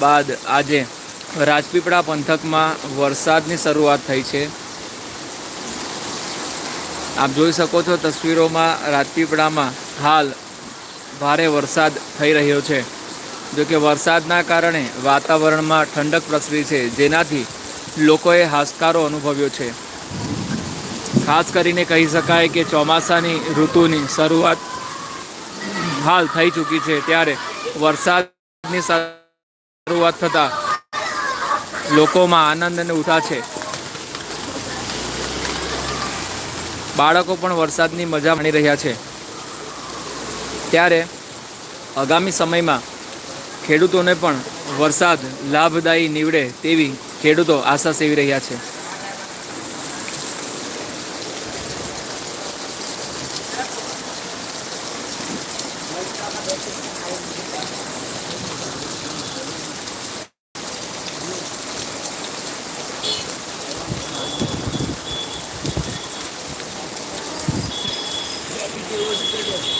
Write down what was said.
બાદ આજે રાજપીપળા પંથકમાં વરસાદની શરૂઆત થઈ છે. આપ જોઈ શકો છો તસવીરોમાં રાજપીપળામાં હાલ ભારે વરસાદ થઈ રહ્યો છે. જો વરસાદના કારણે વાતાવરણમાં ઠંડક પ્રસરી છે, જેનાથી લોકોએ હાશકારો અનુભવ્યો છે. ખાસ કરીને કહી શકાય કે ચોમાસાની ઋતુની શરૂઆત હાલ થઈ ચૂકી છે, ત્યારે વરસાદની શરૂઆત થતા લોકોમાં આનંદ અને ઉઠા છે. બાળકો પણ વરસાદની મજા માણી રહ્યા છે. ત્યારે આગામી સમયમાં ખેડૂતોને પણ વરસાદ લાભદાયી નીવડે તેવી ખેડૂતો આશા સેવી રહ્યા છે.